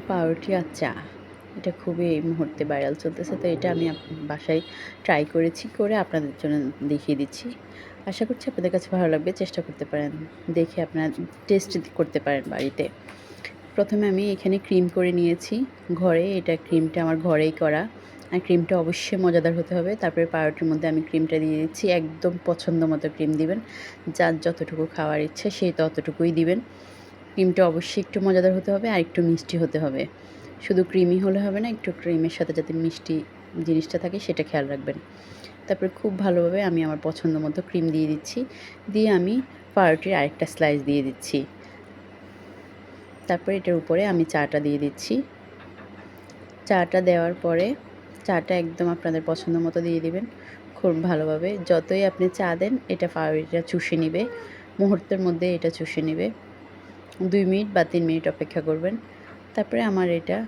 পাউরুটি আর চা, এটা খুবই এই মুহূর্তে ভাইরাল চলতেছে, তো এটা আমি বাসায় ট্রাই করেছি করে আপনাদের জন্য দেখিয়ে দিচ্ছি। আশা করছি আপনাদের কাছে ভালো লাগবে, চেষ্টা করতে পারেন, দেখে আপনারা টেস্ট করতে পারেন বাড়িতে। প্রথমে আমি এখানে ক্রিম করে নিয়েছি, ঘরে এটা ক্রিমটা আমার ঘরেই করা, আর ক্রিমটা অবশ্যই মজাদার হতে হবে, তারপরে পাউরুটির মধ্যে আমি ক্রিমটা দিয়ে দিচ্ছি, একদম পছন্দ মতো ক্রিম দিবেন, যার যতটুকু খাওয়ার ইচ্ছে সেই ততটুকুই দিবেন। ক্রিমটা অবশ্যই একটু মজাদার হতে হবে আর একটু মিষ্টি হতে হবে। শুধু ক্রিমই হলে হবে না, একটু ক্রিমের সাথে যাতে মিষ্টি জিনিসটা থাকে সেটা খেয়াল রাখবেন। তারপরে খুব ভালোভাবে আমি আমার পছন্দ মতো ক্রিম দিয়ে দিচ্ছি। দিয়ে আমি পাউরুটির আরেকটা স্লাইস দিয়ে দিচ্ছি। তারপরে এটার উপরে আমি চাটা দিয়ে দিচ্ছি। চাটা দেওয়ার পরে চাটা একদম আপনাদের পছন্দ মতো দিয়ে দিবেন। খুব ভালোভাবে যতই আপনি চা দেন, এটা পাউরুটিটা চুষে নিবে, মুহূর্তের মধ্যে এটা চুষে নেবে। দুই মিনিট বা তিন মিনিট অপেক্ষা করবেন। তারপরে আমার এটা,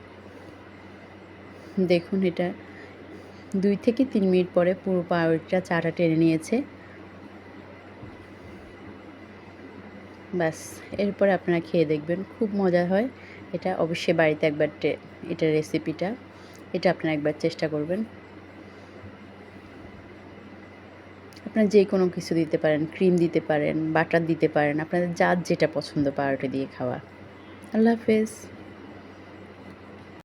দেখুন এটা, দুই থেকে তিন মিনিট পরে পুরো পাউরুটিটা চাটা টেনে নিয়েছে। ব্যাস, এরপরে আপনারা খেয়ে দেখবেন, খুব মজা হয়। এটা অবশ্যই বাড়িতে একবার এটা রেসিপিটা এটা আপনারা একবার চেষ্টা করবেন। আপনারা যে কোনো কিছু দিতে পারেন ক্রিম দিতে পারেন বাটার দিতে পারেন, আপনাদের যার যেটা পছন্দ, পাউরুটি দিয়ে খাওয়া। আল্লাহ হাফেজ।